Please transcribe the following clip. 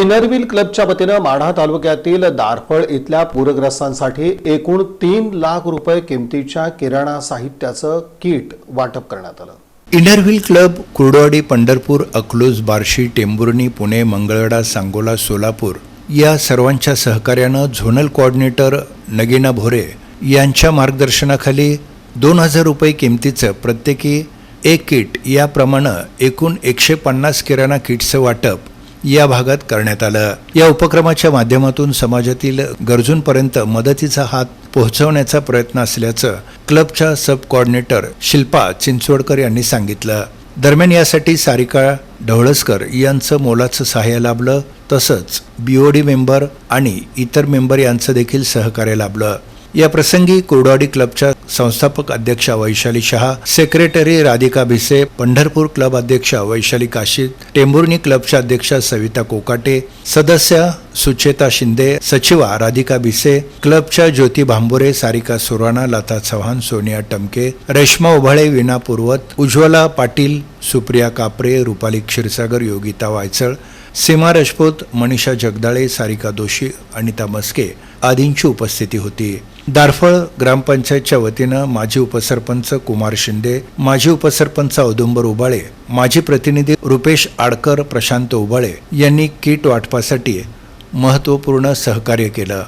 Inner Wheel क्लबच्या वतीनं माढा तालुक्यातील दारफळ इथल्या पूरग्रस्तांसाठी एकूण तीन लाख रुपये किमतीच्या किराणा साहित्याचं किट वाटप करण्यात आलं. Inner Wheel club Kurduwadi Pandharpur Akluj Barshi Tembhurni Pune Mangalvedha Sangola Solapur या सर्वांच्या सहकार्यानं झोनल कोऑर्डिनेटर नगीना भोरे यांच्या मार्गदर्शनाखाली दोन हजार रुपये किमतीचं प्रत्येकी एक किट याप्रमाणे एकूण एकशे पन्नास किराणा किटचं वाटप या भागात करण्यात आलं. या उपक्रमाच्या माध्यमातून समाजातील गरजूंपर्यंत मदतीचा हात पोहोचवण्याचा प्रयत्न असल्याचं क्लबच्या सब कोऑर्डिनेटर शिल्पा चिंचवडकर यांनी सांगितलं. दरम्यान यासाठी सारिका ढवळसकर यांचं मोलाचं सहाय्य लाभलं तसंच बीओडी मेंबर आणि इतर मेंबर यांचं देखील सहकार्य लाभलं. या प्रसंगी कुर्डवाडी क्लबच्या संस्थापक अध्यक्षा वैशाली शहा सेक्रेटरी राधिका भिसे पंढरपूर क्लब अध्यक्षा वैशाली काशीद टेंभुर्णी क्लबच्या अध्यक्षा सविता कोकाटे सदस्य सुचेता शिंदे सचिवा राधिका बिसे क्लबच्या ज्योती भांबुरे सारिका सुराणा लता चव्हाण सोनिया टमके रेश्मा उभाळे विना पूर्वत उज्ज्वला पाटील सुप्रिया कापरे रुपाली क्षीरसागर योगिता वायचळ सीमा राजपूत मनीषा जगदाळे सारिका दोशी अनिता मस्के आदींची उपस्थिती होती. दारफळ ग्रामपंचायतच्या वतीनं माजी उपसरपंच कुमार शिंदे माजी उपसरपंच औदुंबर उबाळे माजी प्रतिनिधी रुपेश आडकर प्रशांत उबाळे यांनी किट वाटपासाठी महत्त्वपूर्ण सहकार्य केलं.